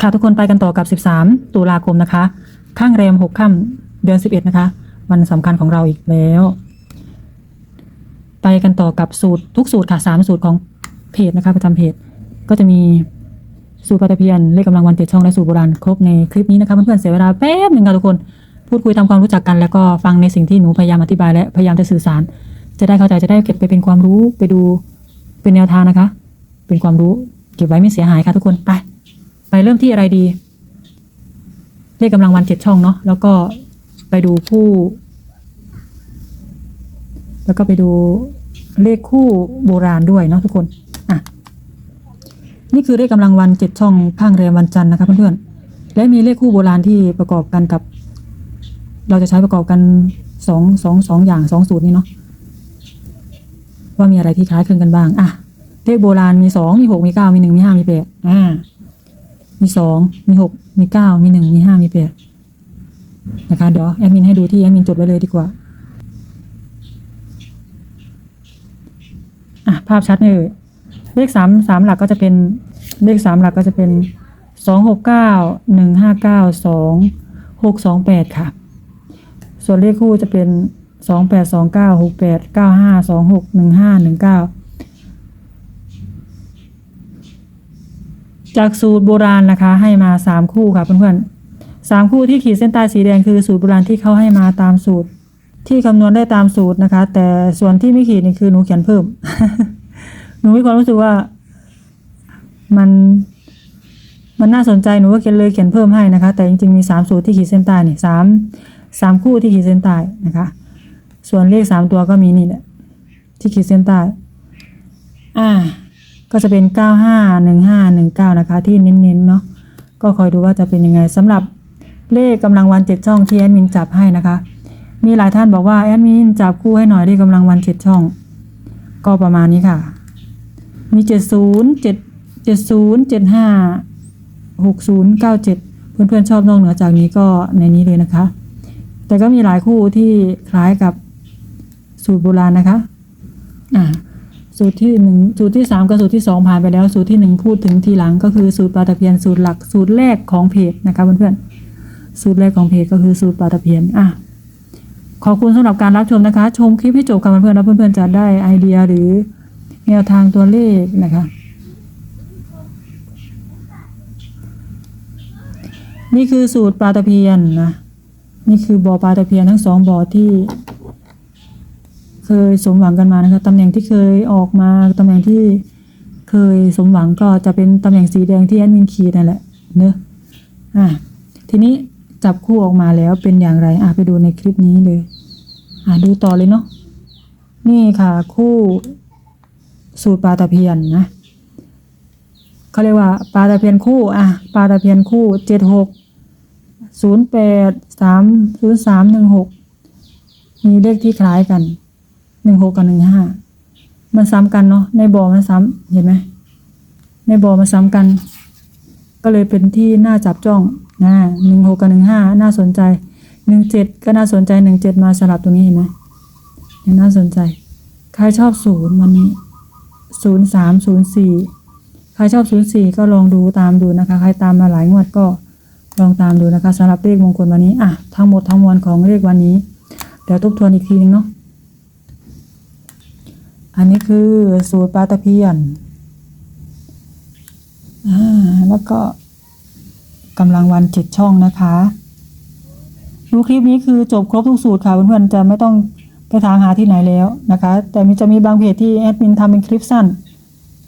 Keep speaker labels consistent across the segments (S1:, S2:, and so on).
S1: ค่ะทุกคนไปกันต่อกับ 13 ตุลาคมนะคะ ข้างแรม 6 ค่ำเดือน 11 นะคะ วันสำคัญของเราอีกแล้ว ไปกันต่อกับสูตรทุกสูตรค่ะสามสูตรของเพจนะคะ ประจำเพจ ก็จะมีสูตรปลาตะเพียนเลขกำลังวันเจ็ดช่องและสูตรโบราณครบในคลิปนี้นะคะเพื่อนๆเสียเวลาแป๊บหนึ่งค่ะทุกคน พูดคุยทำความรู้จักกัน แล้วก็ฟังในสิ่งที่หนูพยายามอธิบายและพยายามจะสื่อสาร จะได้เข้าใจจะได้เก็บไปเป็นความรู้ไปดูเป็นแนวทางนะคะ เป็นความรู้เก็บไว้ไม่เสียหายค่ะทุกคนไป ไปเริ่มที่อะไรดี เลขกำลังวันเจ็ดช่องเนาะแล้วก็ไปดูคู่แล้วก็ไปดูเลขคู่โบราณด้วยเนาะทุกคนอะนี่คือเลขกำลังวันเจ็ดช่องข้างแรมวันจันทร์นะคะเพื่อนๆและมีเลขคู่โบราณที่ประกอบกันกับ เราจะใช้ประกอบกันสองสองสองอย่างสองสูตรนี้เนาะว่ามีอะไรที่คล้ายคลึงกันบ้าง อะ เลขโบราณมีสองมีหกมีเก้ามีหนึ่งมีห้ามีแปดอ่า มีสองมีหกมีเก้ามีหนึ่งมีห้ามีแปดนะคะเดี๋ยวแอดมินให้ดูที่แอดมินจดไว้เลยดีกว่าอะภาพชัดไหมเอ่ยเลขสามสามหลักก็จะเป็นเลขสามหลักก็จะเป็นสองหกเก้าหนึ่งห้าเก้าสองหกสองแปดค่ะ ส่วนเลขคู่จะเป็นสองแปดสองเก้าหกแปดเก้าห้าสองหกหนึ่งห้าหนึ่งเก้า จากสูตรโบราณนะคะ ให้มาสามคู่ค่ะเพื่อนๆสามคู่ที่ขีดเส้นใต้สีแดงคือสูตรโบราณที่เขาให้มาตามสูตร ที่คำนวณได้ตามสูตรนะคะ แต่ส่วนที่ไม่ขีดนี่คือหนูเขียนเพิ่ม หนูมีความรู้สึกว่ามันมันน่าสนใจหนูก็เขียนเลยเขียนเพิ่มให้นะคะ แต่จริงๆมีสามสูตรที่ขีดเส้นใต้นี่สามสามคู่ที่ขีดเส้นใต้นะคะ ส่วนเลขสามตัวก็มีนี่แหละที่ขีดเส้นใต้อ่า ก็จะเป็น 95 15 19 นะคะ ที่เน้นๆเนาะก็คอยดูว่าจะเป็นยังไงสำหรับเลขกำลังวันเจ็ดช่องที่แอดมินจับให้นะคะ มีหลายท่านบอกว่าแอดมินจับคู่ให้หน่อยเลขกำลังวันเจ็ดช่อง ก็ประมาณนี้ค่ะ มี 70 7 70 75 60 97 เพื่อนๆชอบนอกเหนือจากนี้ก็ในนี้เลยนะคะ แต่ก็มีหลายคู่ที่คล้ายกับสูตรโบราณนะคะ อ่า สูตรที่หนึ่งสูตรที่สามกับสูตรที่สองผ่านไปแล้ว สูตรที่หนึ่งพูดถึงทีหลังก็คือสูตรปลาตะเพียนสูตรหลักสูตรแรกของเพจนะคะเพื่อนๆสูตรแรกของเพจก็คือสูตรปลาตะเพียนอะขอบคุณสำหรับการรับชมนะคะ ชมคลิปให้จบกันเพื่อนๆแล้วเพื่อนๆจะได้ไอเดียหรือแนวทางตัวเลขนะคะนี่คือสูตรปลาตะเพียนนะ นี่คือบ่อปลาตะเพียนทั้งสองบ่อที่ เคยสมหวังกันมานะคะตำแหน่งที่เคยออกมาตำแหน่งที่เคยสมหวังก็จะเป็นตำแหน่งสีแดงที่แอดมินขีดนั่นแหละเนอะอะทีนี้จับคู่ออกมาแล้วเป็นอย่างไรอะไปดูในคลิปนี้เลย อะดูต่อเลยเนาะนี่ค่ะ คู่สูตรปลาตะเพียนนะเขาเรียกว่าปลาตะเพียนคู่อะปลาตะเพียนคู่เจ็ดหกศูนย์แปดสามศูนย์สามหนึ่งหกมีเลขที่คล้ายกัน หนึ่งหกกับหนึ่งห้ามันซ้ำกันเนาะในบอมันซ้ำเห็นไหมในบอมันซ้ำกัน ก็เลยเป็นที่น่าจับจ้องนะหนึ่งหกกับหนึ่งห้าน่าสนใจหนึ่งเจ็ดก็น่าสนใจหนึ่งเจ็ดมาสลับตรงนี้เห็นไหมน่าสนใจ ใครชอบศูนย์วันนี้ศูนย์สามศูนย์สี่ใครชอบศูนย์สี่ก็ลองดูตามดูนะคะ ใครตามมาหลายงวดก็ลองตามดูนะคะสำหรับเลขมงคลวันนี้อะทั้งหมดทั้งมวลของเลขวันนี้ เดี๋ยวทบทวนอีกทีนึงเนาะ อันนี้คือสูตรปลาตะเพียน แล้วก็กำลังวันเจ็ดช่องนะคะ ดูคลิปนี้คือจบครบทุกสูตรค่ะ เพื่อนๆ จะไม่ต้องไปถามหาที่ไหนแล้วนะคะ แต่มีจะมีบางเพจที่แอดมินทำเป็นคลิปสั้น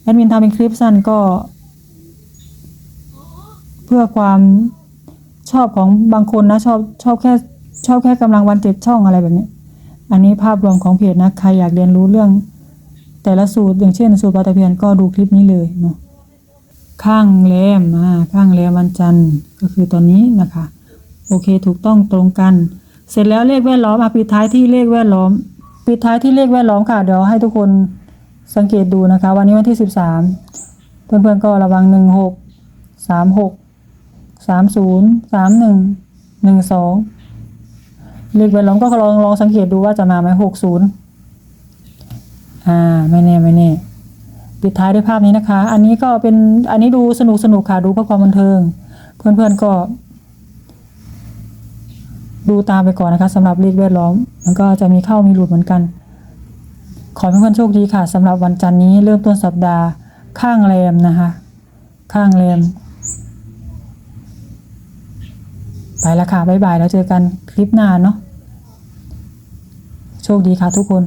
S1: แอดมินทำเป็นคลิปสั้นก็ เพื่อความชอบของบางคนนะ ชอบชอบแค่ชอบแค่กำลังวันเจ็ดช่องอะไรแบบนี้ อันนี้ภาพรวมของเพจนะ ใครอยากเรียนรู้เรื่อง แต่ละสูตรอย่างเช่น สูตรปลาตะเพียนก็ดูคลิปนี้เลยเนาะข้างแรมอ่าข้างแรมวันจันทร์ก็คือตอนนี้นะคะ โอเคถูกต้องตรงกัน เสร็จแล้วเลขแวดล้อมอะปิดท้ายที่เลขแวดล้อม ปิดท้ายที่เลขแวดล้อมค่ะเดี๋ยวให้ทุกคนสังเกตดูนะคะ วันนี้วันที่สิบสามเพื่อนๆก็ระวังหนึ่งหกสามหกสามศูนย์สามหนึ่งหนึ่งสองเลขแวดล้อมก็ลองลองสังเกตดูว่าจะมาไหมหกศูนย์ อ่าไม่แน่ไม่แน่ปิดท้ายด้วยภาพนี้นะคะ อันนี้ก็เป็นอันนี้ดูสนุกสนุกค่ะดูเพื่อความบันเทิง เพื่อนๆก็ ดูตามไปก่อนนะคะสำหรับเลขแวดล้อม มันก็จะมีเข้ามีหลุดเหมือนกัน ขอให้เพื่อนๆโชคดีค่ะสำหรับวันจันทร์นี้เริ่มต้นสัปดาห์ข้างแรมนะคะ ข้างแรมไปแล้วค่ะบ๊ายบายแล้วเจอกันคลิปหน้าเนาะโชคดีค่ะทุกคน